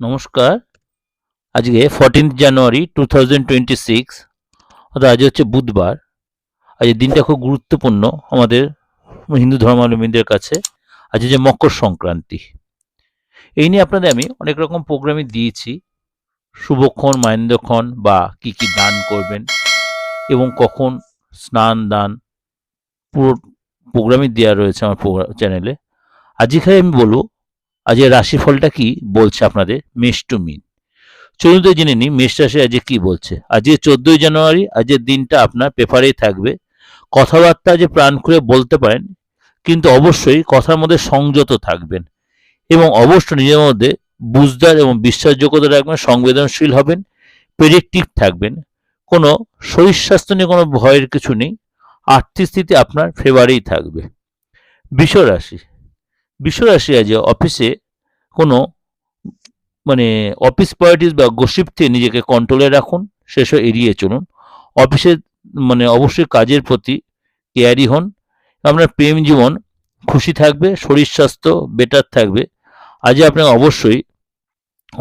নমস্কার। আজকে fourteenth January two thousand twenty six অর্থাৎ আজ হচ্ছে বুধবার। আজ এই দিনটা খুব গুরুত্বপূর্ণ আমাদের হিন্দু ধর্মাবলম্বীদের কাছে। আজ যে মকর সংক্রান্তি। এই নিয়ে আপনাদের আমি অনেক রকম প্রোগ্রামই দিয়েছি। শুভক্ষণ, মাহেন্দ্রক্ষণ, বা কি কি দান করবেন এবং কখন স্নান, দান, পুরো প্রোগ্রামই দেওয়া রয়েছে আমার চ্যানেলে আজকে আমি বলব আজকের রাশিফলটা কি বলছে আপনাদের? মেষ টু মিন। চলুন তো জেনে নিই, মেষ রাশি আজকে কি বলছে? আজকে চোদ্দই জানুয়ারি, আজকের দিনটা আপনার পেপারেই থাকবে। কথাবার্তা যে প্রাণ খুলে বলতে পারেন, কিন্তু অবশ্যই কথার মধ্যে সংযত থাকবেন এবং অবশ্যই নিজের মধ্যে বুঝদার এবং বিশ্বাসযোগ্যতা রাখবেন, সংবেদনশীল হবেন প্রেডিক্টিভ থাকবেন। কোনো শরীর স্বাস্থ্য নিয়ে কোনো ভয়ের কিছু নেই, আর্থিক স্থিতি আপনার ফেভারেই থাকবে। রাশি বিশ্বরাশি আজ অফিসে কোনো মানে অফিস পলিটিক্স বা গসিপ থেকে নিজেকে কন্ট্রোলে রাখুন সেসব এড়িয়ে চলুন। অফিসে মানে অবশ্যই কাজের প্রতি কেয়ারি হন। আপনার প্রেম জীবন খুশি থাকবে, শরীর স্বাস্থ্য বেটার থাকবে। আজ আপনাকে অবশ্যই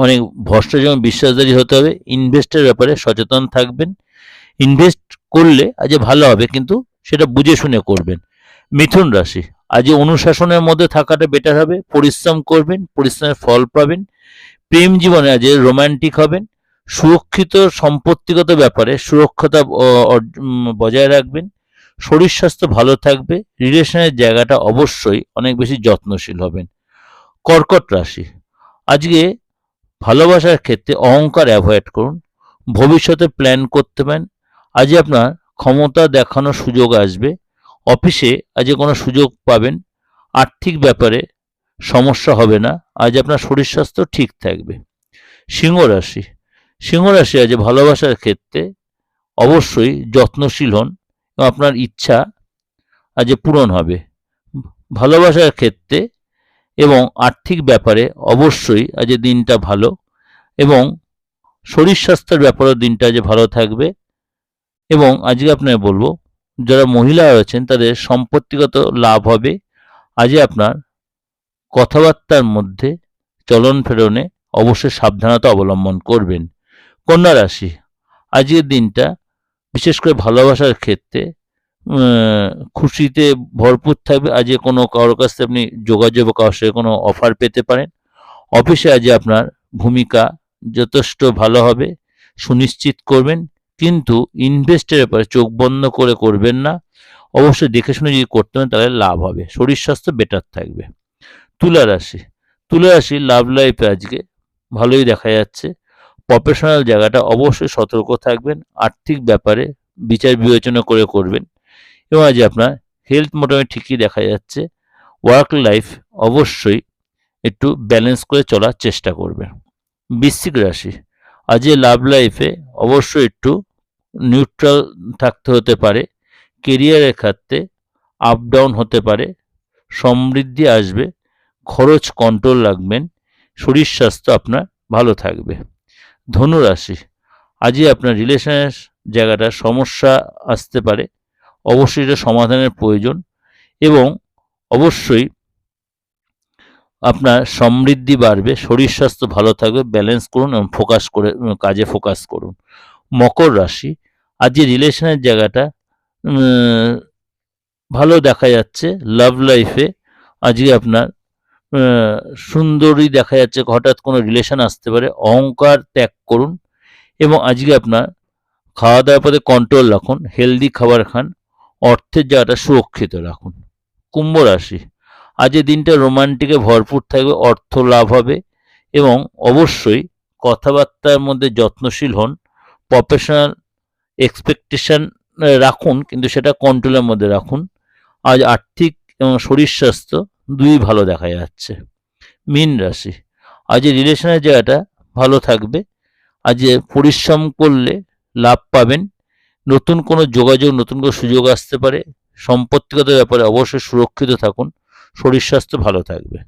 অনেক ভ্রষ্ট যেমন বিশ্বাসদারি হতে হবে। ইনভেস্টের ব্যাপারে সচেতন থাকবেন। ইনভেস্ট করলে আজ ভালো হবে, কিন্তু সেটা বুঝে শুনে করবেন। মিথুন রাশি। আজ অনুশাসনের মধ্যে থাকাটা বেটার হবে। পরিশ্রম করবেন, পরিশ্রমের ফল পাবেন। প্রেম জীবনে আজ রোমান্টিক হবেন। সুরক্ষিত সম্পত্তিগত ব্যাপারে সুরক্ষতা বজায় রাখবেন। শরীর স্বাস্থ্য ভালো থাকবে। রিলেশনের জায়গাটা অবশ্যই অনেক বেশি যত্নশীল হবেন। কর্কট রাশি। আজকে ভালোবাসার ক্ষেত্রে অহংকার অ্যাভয়েড করুন। ভবিষ্যতে প্ল্যান করতে পারেন। আজ আপনার ক্ষমতা দেখানোর সুযোগ আসবে। অফিসে আজ কোনো সুযোগ পাবেন, আর্থিক ব্যাপারে সমস্যা হবে না, আজ আপনার শরীর স্বাস্থ্য ঠিক থাকবে। সিংহ রাশি সিংহ রাশি আজ ভালোবাসার ক্ষেত্রে অবশ্যই যত্নশীল হন এবং আপনার ইচ্ছা আজ পূরণ হবে। ভালোবাসার ক্ষেত্রে এবং আর্থিক ব্যাপারে অবশ্যই আজ দিনটা ভালো এবং শরীর স্বাস্থ্যের ব্যাপারেও দিনটা আজ ভালো থাকবে এবং আজকে আপনাকে বলব যারা মহিলা রয়েছেন, তাদের সম্পত্তিগত লাভ হবে। আজই আপনার কথাবার্তার মধ্যে চলন ফেরনে অবশ্যই সাবধানতা অবলম্বন করবেন। কন্যা রাশি, আজকের দিনটা বিশেষ করে ভালোবাসার ক্ষেত্রে খুশিতে ভরপুর থাকবে। আজকে কোনো কারোর কাছ থেকে আপনি যোগাযোগ বা কারোর সাথে কোনো অফার পেতে পারেন। অফিসে আজকে আপনার ভূমিকা যথেষ্ট ভালো হবে। সুনিশ্চিত করবেন। কিন্তু ইনভেস্টের ব্যাপারে চোখ বন্ধ করে করবেন না। অবশ্যই দেখে শুনে যদি করতে পারেন, তাহলে লাভ হবে। শরীর স্বাস্থ্য বেটার থাকবে। তুলা রাশি। তুলা রাশি লাভ লাইফে আজকে ভালোই দেখা যাচ্ছে। প্রফেশনাল জায়গাটা অবশ্যই সতর্ক থাকবেন। আর্থিক ব্যাপারে বিচার বিবেচনা করে করবেন। এবং আজ আপনার হেলথ মোটামুটি ঠিকই দেখা যাচ্ছে। ওয়ার্ক লাইফ অবশ্যই একটু ব্যালেন্স করে চলার চেষ্টা করবেন। বৃশ্চিক রাশি। আজ লাভ লাইফে অবশ্যই একটু নিউট্রাল থাকতে হতে পারে কেরিয়ারের ক্ষেত্রে আপ ডাউন হতে পারে, সমৃদ্ধি আসবে, খরচ কন্ট্রোল রাখবেন, শরীর স্বাস্থ্য আপনার ভালো থাকবে। ধনুরাশি, আজই আপনার রিলেশনের জায়গাটা সমস্যা আসতে পারে, অবশ্যই এটা সমাধানের প্রয়োজন এবং অবশ্যই আপনার সমৃদ্ধি বাড়বে, শরীর স্বাস্থ্য ভালো থাকবে ব্যালেন্স করুন এবং ফোকাস করে, কাজে ফোকাস করুন। মকর রাশি। আজ যে রিলেশনের জায়গাটা ভালো দেখা যাচ্ছে লাভ লাইফে আজকে আপনার সুন্দরী দেখা যাচ্ছে, হঠাৎ কোনো রিলেশন আসতে পারে, অহংকার ত্যাগ করুন। এবং আজকে আপনার খাওয়া দাওয়ার পথে কন্ট্রোল রাখুন হেলদি খাবার খান, অর্থের জায়গাটা সুরক্ষিত রাখুন। কুম্ভ রাশি, আজ দিনটা রোমান্টিকে ভরপুর থাকবে, অর্থ লাভ হবে এবং অবশ্যই কথাবার্তার মধ্যে যত্নশীল হন। প্রফেশনাল এক্সপেকটেশন রাখুন, কিন্তু সেটা কন্ট্রোলের মধ্যে রাখুন। আজ আর্থিক এবং শরীর স্বাস্থ্য দুই ভালো দেখা যাচ্ছে। মীন রাশি। আজ রিলেশনের জায়গাটা ভালো থাকবে। আজ পরিশ্রম করলে লাভ পাবেন। নতুন কোনো যোগাযোগ, নতুন কোনো সুযোগ আসতে পারে। সম্পত্তিগত ব্যাপারে অবশ্যই সুরক্ষিত থাকুন। শরীর স্বাস্থ্য ভালো থাকবে।